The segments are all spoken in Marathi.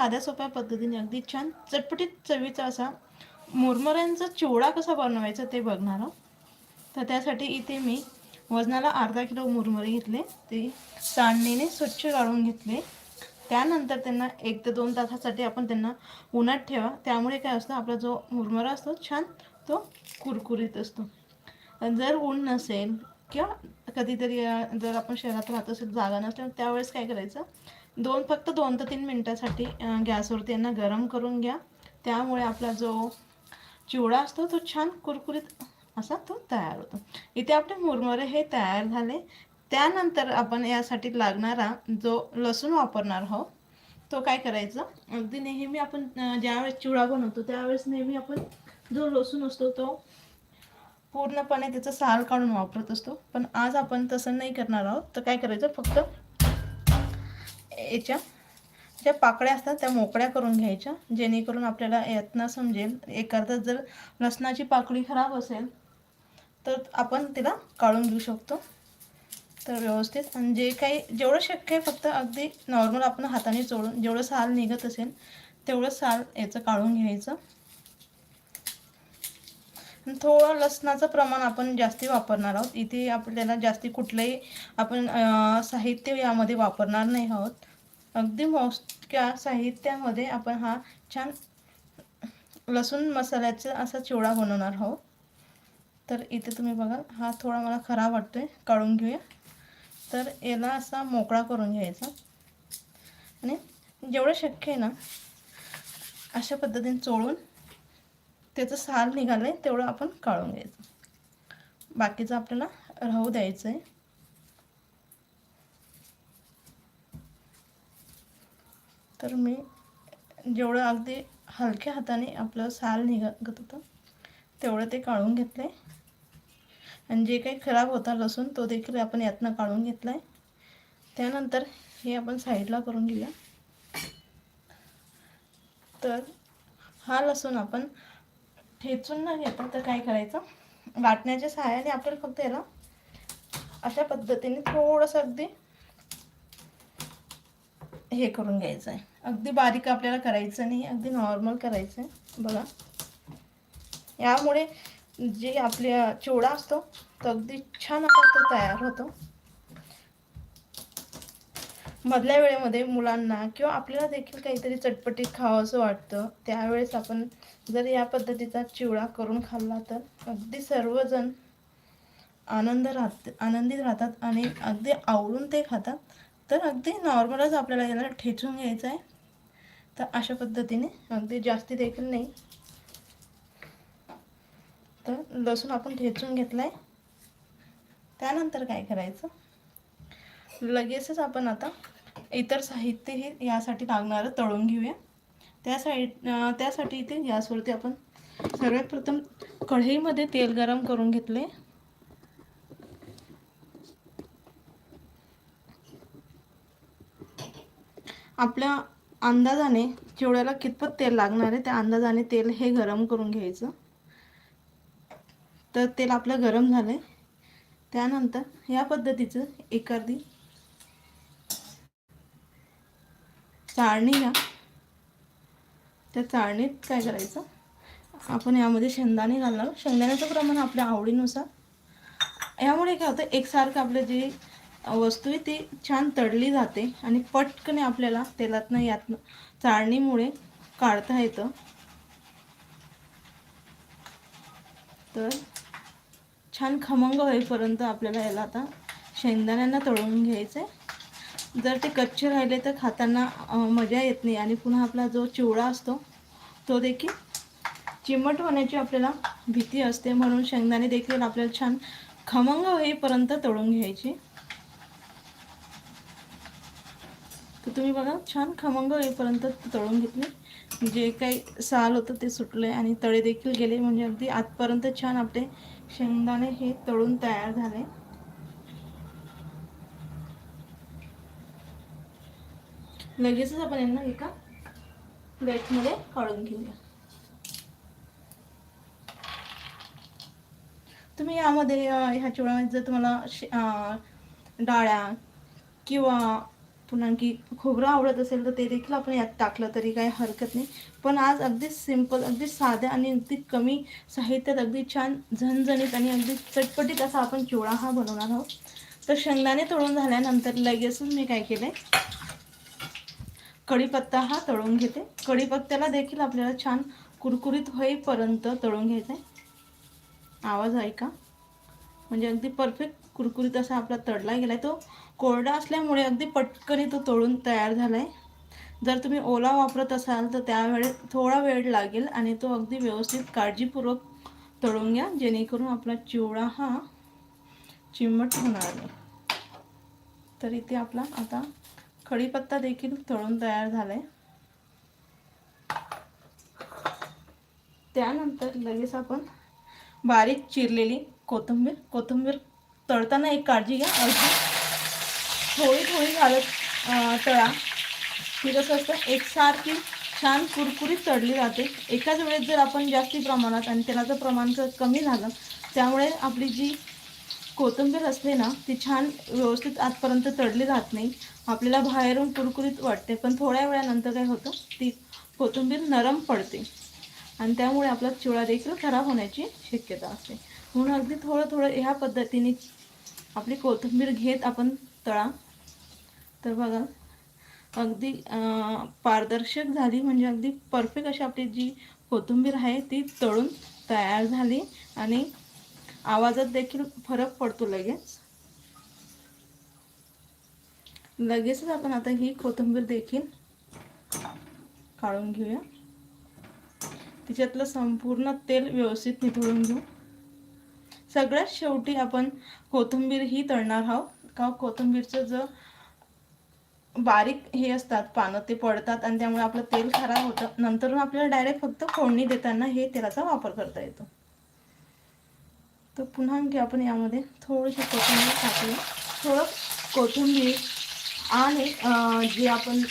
साध्या सोप्या पद्धतीने अगदी छान चटपटीत चवीचा असा मुरमुऱ्यांचा चिवडा कसा बनवायचा ते बघणार आहोत. तर त्यासाठी इथे मी वजनाला अर्धा किलो मुरमुरे घेतले ते चाळणीने स्वच्छ गाळून घेतले. त्यानंतर त्यांना एक ते दोन तासासाठी आपण त्यांना उन्हात ठेवा. त्यामुळे काय असतं आपला जो मुरमुरा असतो छान तो कुरकुरीत असतो. जर ऊन नसेल किंवा कधीतरी जर आपण शहरात राहत असेल जागा नसेल त्यावेळेस काय करायचं दोन फक्त दोन ते तीन मिनटासाठी गॅसवरती यांना गरम करून घ्या. त्यामुळे आपला जो चिवडा असतो तो छान कुरकुरीत असा तो तयार होतो. इथे आपले मुरमुरे हे तयार झाले. त्यानंतर आपण यासाठी लागणारा जो लसूण वापरणार आहोत तो काय करायचा? अगदी नेहमी आपण ज्यावेळेस चिवडा बनवतो त्यावेळेस नेहमी आपण जो लसूण असतो तो पूर्णपणे त्याचा साल काढून वापरत असतो. पण आज आपण तसं नाही करणार आहोत. तर काय करायचं? फक्त याच्या ज्या पाकळ्या असतात त्या मोकळ्या करून घ्यायच्या जेणेकरून आपल्याला यातनं समजेल एखादा जर लसणाची पाकळी खराब असेल तर आपण तिला काढून घेऊ शकतो. तर व्यवस्थित. आणि जे काही जेवढं शक्य आहे फक्त अगदी नॉर्मल आपण हाताने चोळून जेवढं साल निघत असेल तेवढं साल याचं काढून घ्यायचं. थोडं लसणाचं प्रमाण आपण जास्ती वापरणार आहोत. इथे आपल्याला जास्ती कुठलंही आपण साहित्य यामध्ये वापरणार नाही आहोत. अगदी मोजक्या साहित्यामध्ये आपण हा छान लसूण मसाल्याचा असा चिवडा बनवणार आहोत. तर इथे तुम्ही बघा हा थोडा मला खराब वाटतोय काढून घेऊया. तर याला असा मोकळा करून घ्यायचा. आणि जेवढं शक्य आहे ना अशा पद्धतीने चोळून त्याचं साल निघालं आहे तेवढं आपण काढून घ्यायचं. बाकीचं आपल्याला राहू द्यायचं आहे तर मी जेवढं अगदी हलक्या हाताने आपलं साल निघत होतं तेवढं ते काढून घेतलं आहे आणि जे काही खराब होता लसूण तो देखील आपण यातनं काढून घेतला आहे त्यानंतर हे आपण साईडला करून घेऊया. तर हा लसूण आपण ठेचून न घेता तर काय करायचं? वाटण्याच्या सहाय्याने आपल्याला फक्त याला अशा पद्धतीने थोडंसं अगदी हे करून घ्यायचं आहे अगदी बारीक आपल्याला करायचं नाही अगदी नॉर्मल करायचं आहे बघा. यामुळे जे आपल्या चिवडा असतो तो अगदी छान असा तो तयार होतो. मधल्या वेळेमध्ये मुलांना किंवा आपल्याला देखील काहीतरी चटपटीत खावं असं वाटतं त्यावेळेस आपण जर या पद्धतीचा चिवडा करून खाल्ला तर अगदी सर्वजण आनंद राहत आनंदित राहतात आणि अगदी आवडून ते खातात. तर अगदी नॉर्मलच आपल्याला याला ठेचून घ्यायचं आहे. तर अशा पद्धतीने अगदी जास्ती देखील नाही. तर लसूण आपण ठेचून घेतलं आहे त्यानंतर काय करायचं? लगेचच आपण आता इतर साहित्य हे यासाठी लागणारं तळून घेऊया. त्या साईड त्यासाठी इथे गॅसवरती आपण सर्वात प्रथम कढईमध्ये तेल गरम करून घेतले आपल्या अंदाजाने चिवड्याला कितपत तेल लागणार आहे त्या अंदाजाने तेल हे गरम करून घ्यायचं. तर तेल आपलं गरम झालं आहे त्यानंतर या पद्धतीचं एक अर्धी चाळणी घ्या. त्या चाळणीत काय करायचं? आपण यामध्ये शेंगदाणे घालणार शेंगदाण्याचं प्रमाण आपल्या आवडीनुसार. यामुळे काय होतं एकसारखं आपलं जे वस्तू आहे ती छान तळली जाते आणि पटकने आपल्याला तेलातनं यातनं चाळणीमुळे काढता येतं. तर छान खमंग होईपर्यंत आपल्याला याला आता शेंगदाण्यांना तळून घ्यायचं आहे जर ते कच्चे राहिले तर खाताना मजा येत नाही आणि पुन्हा आपला जो चिवडा असतो तो देखील चिमट होण्याची आपल्याला भीती असते. म्हणून शेंगदाणे देखील आपल्याला छान खमंग होईपर्यंत तळून घ्यायची. तर तुम्ही बघा छान खमंग येईपर्यंत तळून घेतले. जे काही साल होतं ते सुटले आणि तळे देखील गेले. म्हणजे अगदी आतपर्यंत छान आपले शेंगदाणे हे तळून तयार झाले. लगेचच आपण यांना एका प्लेटमध्ये काढून घेऊया. तुम्ही यामध्ये ह्या चिवड्यामध्ये जर तुम्हाला डाळ्या किंवा पुन्हा आणखी खोबरं आवडत असेल तर ते देखील आपण यात टाकलं तरी काही हरकत नाही. पण आज अगदी सिंपल अगदी साध्या आणि अगदी कमी साहित्यात अगदी छान झणझणीत आणि अगदी चटपटीत असा आपण चिवडा हा बनवणार आहोत. तर शेंगदाणे तळून झाल्यानंतर लगेचच मी काय केलं? कढीपत्ता हा तळून घेते. कढीपत्त्याला देखील आपल्याला छान कुरकुरीत होईपर्यंत तळून घ्यायचं आहे आवाज ऐका. म्हणजे अगदी परफेक्ट कुरकुरीत असा आपला तळला गेला आहे तो कोरडा असल्यामुळे अगदी पटकन तो तळून तयार झाला आहे जर तुम्ही ओला वापरत असाल तर त्यावेळेस थोडा वेळ लागेल आणि तो अगदी व्यवस्थित काळजीपूर्वक तळून घ्या. जेणेकरून आपला चिवडा हा चिमट होणार नाही. तर इथे आपला आता कढीपत्ता देखील तळून तयार झाला आहे त्यानंतर लगेच आपण बारीक चिरलेली कोथिंबीर कोथिंबीर तळताना एक काळजी घ्या. अर्धी थोडी थोडी घालत तळा. ती कसं असतं एकसारखी छान कुरकुरीत तळली जाते. एकाच वेळेस जर आपण जास्ती प्रमाणात आणि तेलाचं प्रमाण जर कमी झालं त्यामुळे आपली जी कोथिंबीर असते ना ती छान व्यवस्थित आतपर्यंत तळली जात नाही. आपल्याला बाहेरून कुरकुरीत वाटते पण थोड्या वेळानंतर काय होतं ती कोथिंबीर नरम पडते. आणि त्यामुळे आपला चिवडा देखील खराब होण्याची शक्यता असते. म्हणून अगदी थोडं थोडं ह्या पद्धतीने आपली कोथिंबीर घेत आपण तळा. तर बघा अगदी पारदर्शक झाली म्हणजे अगदी परफेक्ट अशी आपली जी कोथिंबीर आहे ती तळून तयार झाली आणि आवाजात देखील फरक पडतो लगेच. लगेचच आपण आता ही कोथिंबीर देखील काढून घेऊया. तिच्यातलं संपूर्ण तेल व्यवस्थित निथळून घेऊ. सगळ्यात शेवटी आपण कोथिंबीर ही तळणार आहोत. का कोथिंबीरचं जो बारीक हे असतात पानं ते पडतात आणि त्यामुळे आपलं तेल खराब होतं नंतर आपल्याला डायरेक्ट फक्त फोडणी देताना हे तेलाचा वापर करता येतो. तर पुन्हा आणखी आपण यामध्ये थोडीशी कोथिंबीर टाकली. थोडं कोथिंबीर आणि जे आपण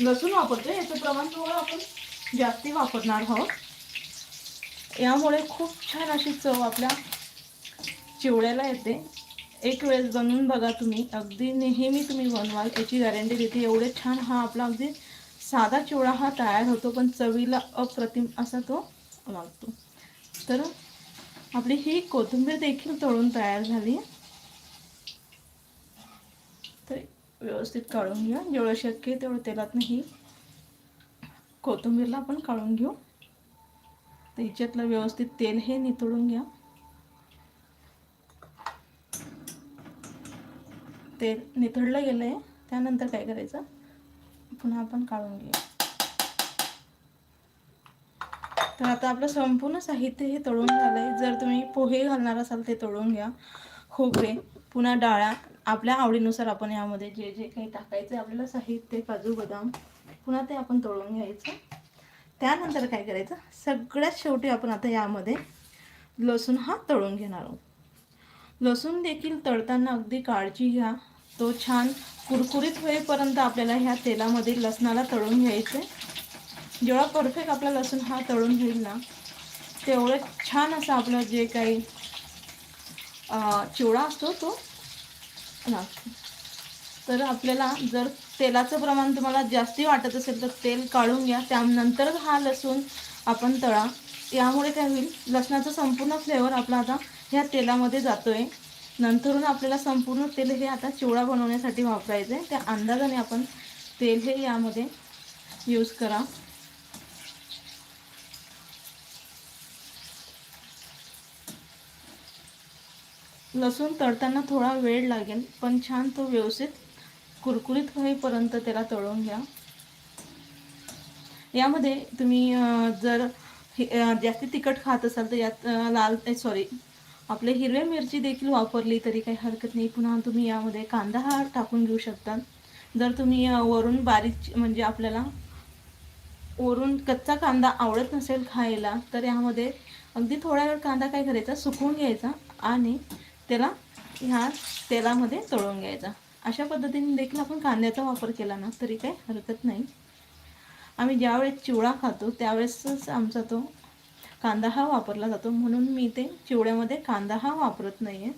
लसूण वापरतो याचं प्रमाण थोडं आपण जास्ती वापरणार आहोत. यामुळे खूप छान अशी चव आपल्या चिवड्याला येते. एक वेळेस बनवून बघा तुम्ही. अगदी नेहमी तुम्ही बनवाल याची गॅरंटी देते. एवढे छान हा आपला अगदी साधा चिवडा हा तयार होतो पण चवीला अप्रतिम असा तो लागतो तर आपली ही कोथिंबीर देखील तळून तयार झाली. तर व्यवस्थित काढून घ्या. जेवढं शक्य तेवढं तेलात नाही कोथिंबीरला आपण काढून घेऊ. तर हिच्यातलं व्यवस्थित तेल हे नितळून घ्या. तेल निथळलं गेलं आहे त्यानंतर काय करायचं? पुन्हा आपण काढून घेऊ तर आता आपलं संपूर्ण साहित्य हे तळून झालं आहे जर तुम्ही पोहे घालणार असाल ते तळून घ्या. खोबरे पुन्हा डाळ्या. आपल्या आवडीनुसार आपण यामध्ये जे जे काही टाकायचं आपल्याला साहित्य काजू बदाम पुन्हा ते आपण तळून घ्यायचं. त्यानंतर काय करायचं? सगळ्यात शेवटी आपण आता यामध्ये लसूण हा तळून घेणार आहोत. लसूण देखील तळताना अगदी काळजी घ्या. तो छान कुरकुरीत होईपर्यंत आपल्याला ह्या तेलामध्ये लसणाला तळून घ्यायचं. आहे जेवढा परफेक्ट आपला लसूण हा तळून घेईल ना तेवढं छान असं आपलं जे काही चिवडा असतो तो लागतो तर आपल्याला जर तेलाचं प्रमाण तुम्हाला जास्ती वाटत असेल तर तेल काढून घ्या. त्यानंतरच हा लसूण आपण तळा. यामुळे काय होईल? लसणाचा संपूर्ण फ्लेवर आपला आता ह्या तेलामध्ये जातोय. नंतरून आपल्याला संपूर्ण तेल हे आता चिवडा बनवण्यासाठी वापरायचं आहे त्या अंदाजाने आपण तेल हे यामध्ये यूज करा. लसूण तळताना थोडा वेळ लागेल पण छान तो व्यवस्थित कुरकुरीत होईपर्यंत त्याला तळून घ्या. यामध्ये तुम्ही जर हे, जास्ती तिखट खात असाल तर यात लाल सॉरी आपले हिरव्या मिरची देखील वापरली तरी काही हरकत नाही. पुन्हा तुम्ही यामध्ये कांदा हा टाकून घेऊ शकता. जर तुम्ही वरून बारीक म्हणजे आपल्याला वरून कच्चा कांदा आवडत नसेल खायला तर यामध्ये अगदी थोडा वेळ कांदा काय करायचा? सुकवून घ्यायचा आणि त्याला ह्या तेलामध्ये तळून घ्यायचा. अशा पद्धतीने देखील आपण कांद्याचा वापर केला ना तरी काही हरकत नाही. आम्ही ज्यावेळेस चिवडा खातो त्यावेळेसच आमचा तो कांदा हा वापरला जातो. म्हणून मी ते चिवड्यामध्ये कांदा हा वापरत नाही आहे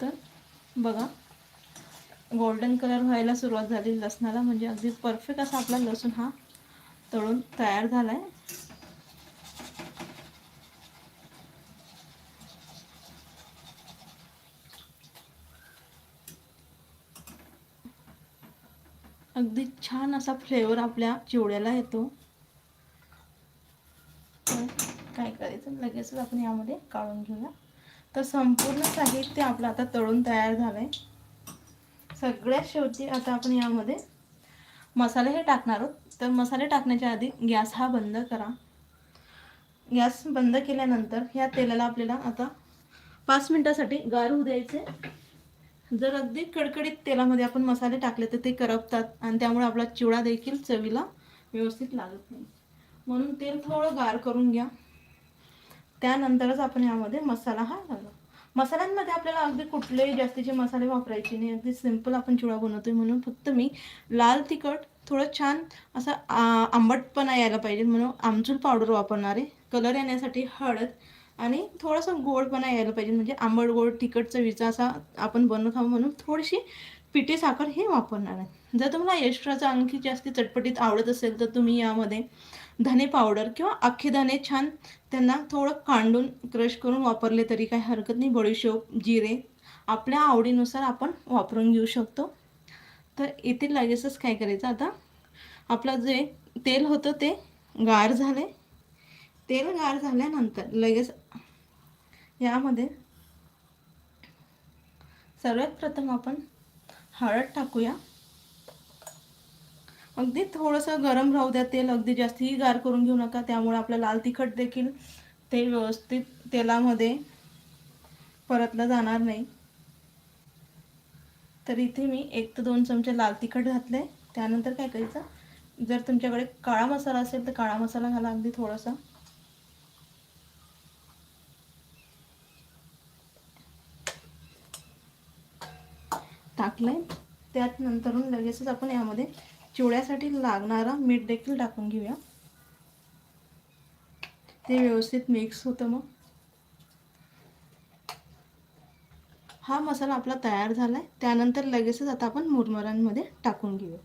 तर बघा गोल्डन कलर व्हायला सुरुवात झाली लसणाला म्हणजे अगदी परफेक्ट असा आपला लसूण हा तळून तयार झाला आहे अगदी छान असा फ्लेवर आपल्या चिवड्याला येतो. तर काय करायचं? लगेचच आपण यामध्ये काढून घेऊया. तर संपूर्ण साहित्य आपलं आता तळून तयार झालं आहे सगळ्यात शेवटी आता आपण यामध्ये मसाले हे टाकणार आहोत. तर मसाले टाकण्याच्या आधी गॅस हा बंद करा. गॅस बंद केल्यानंतर ह्या तेलाला आपल्याला आता पाच मिनटासाठी गार होऊ द्यायचे. जर अगदी कडकडीत तेलामध्ये आपण मसाले टाकले तर ते करपतात आणि त्यामुळे आपला चिवडा देखील चवीला व्यवस्थित लागत नाही. म्हणून तेल थोडं गार करून घ्या. त्यानंतरच आपण यामध्ये मसाला हा घालू. मसाल्यांमध्ये आपल्याला अगदी कुठलेही जास्तीचे मसाले वापरायचे नाही. अगदी सिंपल आपण चिवडा बनवतोय म्हणून फक्त मी लाल तिखट थोडं छान असा आंबटपणा यायला पाहिजे म्हणून आमचूर पावडर वापरणार. आहे कलर येण्यासाठी हळद आणि थोडंसं गोडपणा यायला पाहिजे म्हणजे आंबट गोड तिखट चवीचा असा आपण बनवत आहोत म्हणून थोडीशी पिठी साखर हे वापरणार आहे. जर तुम्हाला एक्स्ट्राचं आणखी जास्त चटपटीत आवडत असेल तर तुम्ही यामध्ये धने पावडर किंवा अख्खे धने छान त्यांना थोडं कांडून क्रश करून वापरले तरी काही हरकत नाही. बडीशोप जिरे आपल्या आवडीनुसार आपण वापरून घेऊ शकतो. तर इथे लगेचच काय करायचं आता? आपलं जे तेल होतं ते गार झाले तेल गार झाल्यानंतर लगेच यामध्ये सर्वात प्रथम आपण हळद टाकूया. अगदी थोडंसं गरम राहू द्या तेल अगदी जास्तही गार करून घेऊ नका. त्यामुळे आपलं लाल तिखट देखील ते व्यवस्थित तेलामध्ये परतलं जाणार नाही. तर इथे मी एक ते दोन चमचे लाल तिखट घातले त्यानंतर काय करायचं? जर तुमच्याकडे काळा मसाला असेल तर काळा मसाला घाला अगदी थोडासा. टाकलंय. त्यात नंतरून लगेचच आपण यामध्ये चिवड्यासाठी लागणारा मीठ देखील टाकून घेऊया. ते व्यवस्थित मिक्स होतं मग. हा मसाला आपला तयार झालाय. त्यानंतर लगेचच आता आपण मुरमुरांमध्ये टाकून घेऊया.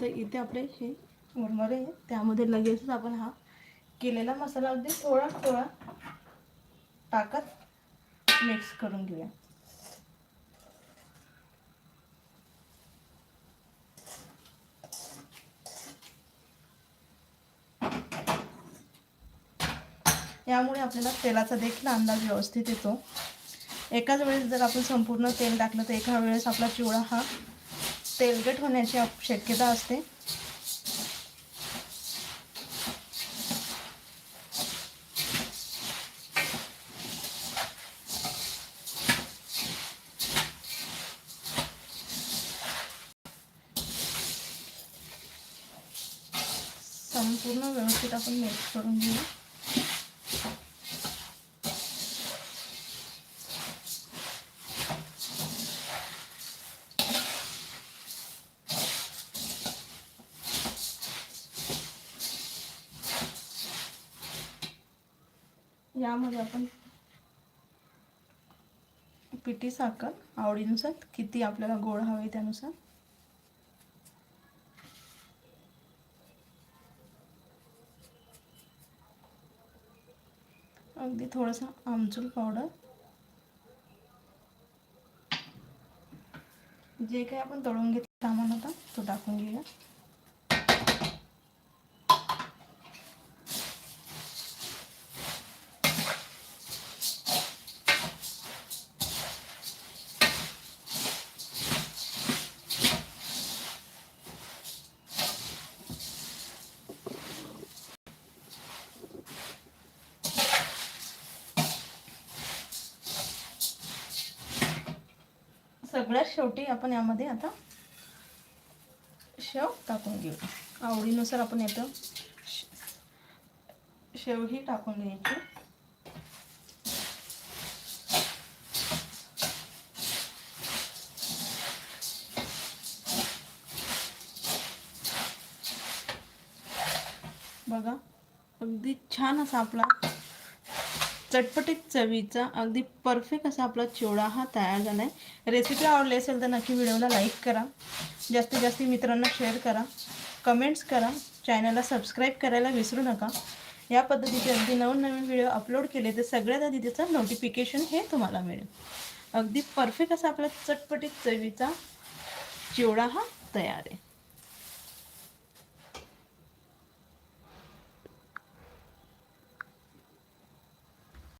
तर इथे आपले हे मुरमुरे आहे त्यामध्ये लगेचच आपण हा केलेला मसाला अगदी थोडा थोडा टाकत मिक्स करून घेऊया. यामुळे आपल्याला तेलाचा देखील अंदाज व्यवस्थित येतो. एकाच वेळेस जर आपण संपूर्ण तेल टाकलं तर एका वेळेस आपला चिवडा हा तेलकट होण्याची शक्यता असते संपूर्ण व्यवस्थित आपण मिक्स करून घेऊ. यामध्ये आपण पिठी साखर आवडीनुसार किती आपल्याला गोड हवे त्यानुसार अगदी थोडंसं आमचूर पावडर जे काही आपण तळून घेतलं सामान होता तो टाकून घेऊया. सगळ्यात शेवटी आपण यामध्ये आता शेव टाकून घेऊ. आवडीनुसार आपण येतो शेव ही टाकून घ्यायची. बघा अगदी छान असा आपला चटपटीत चवीचा अगदी परफेक्ट असा आपला चिवडा हा तयार झाला आहे रेसिपी आवडली असेल तर नक्की व्हिडिओला लाईक करा. जास्तीत जास्त मित्रांना शेअर करा. कमेंट्स करा. चॅनलला सबस्क्राईब करायला विसरू नका. या पद्धतीचे अगदी नवनवीन व्हिडिओ अपलोड केले तर सगळ्यात आधी त्याचं नोटिफिकेशन हे तुम्हाला मिळेल. अगदी परफेक्ट असा आपला चटपटीत चवीचा चिवडा हा तयार आहे.